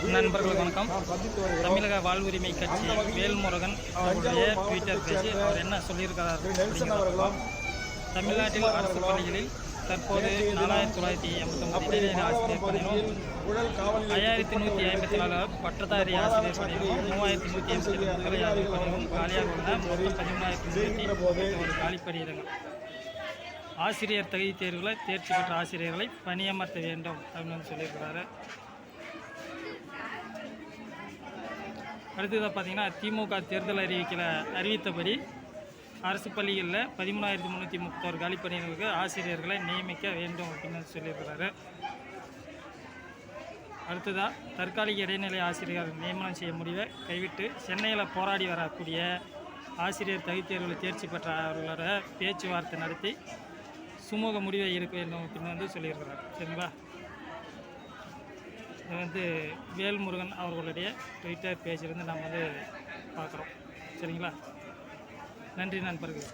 நண்பர்களுக்கு வணக்கம். தமிழக வாழ்வுரிமை கட்சி வேல்முருகன் அவருடைய ட்விட்டர் பேஜ் அவர் என்ன சொல்லியிருக்கிறார் அப்படிங்கிறத தமிழ்நாட்டில் அரசு பள்ளிகளில் தற்போது நாலாயிரத்தி தொள்ளாயிரத்தி எண்பத்தொம்பது இடைநிலை ஆசிரியர் பணியிலும் ஐயாயிரத்தி நூற்றி ஐம்பத்தி நாலு பட்டதாரி ஆசிரியர் பணியிலும் மூவாயிரத்தி நூற்றி எண்பத்தி எட்டு முதுகலை ஆசிரியர் பணியிலும் காலியாக உள்ள மொத்தம் பதிமூணாயிரத்தி நூற்றி ஒரு காலிப்பணி ஆசிரியர் தகுதி தேர்வில் தேர்ச்சி பெற்ற ஆசிரியர்களை பணியமர்த்த வேண்டும் அப்படின்னு சொல்லியிருக்கிறாரு. அடுத்ததாக பார்த்தீங்கன்னா திமுக தேர்தல் அறிவிக்கல அறிவித்தபடி அரசு பள்ளிகளில் பதிமூணாயிரத்தி முந்நூற்றி முப்பத்தோரு காலிப்பணிகளுக்கு ஆசிரியர்களை நியமிக்க வேண்டும் அப்படின்னு சொல்லியிருக்கிறாரு. அடுத்ததாக தற்காலிக இடைநிலை ஆசிரியர் நியமனம் செய்ய முடிவை கைவிட்டு சென்னையில் போராடி வரக்கூடிய ஆசிரியர் தகுதித் தேர்ச்சி பெற்ற அவர்களோட பேச்சுவார்த்தை நடத்தி சுமூக முடிவை இருக்க வேண்டும் அப்படின்னு வந்து சொல்லியிருக்கிறார். சரிங்களா? இது வந்து வேல்முருகன் அவர்களுடைய ட்விட்டர் பேஜிலிருந்து நம்ம வந்து பார்க்குறோம். சரிங்களா? நன்றி நண்பர்கள்.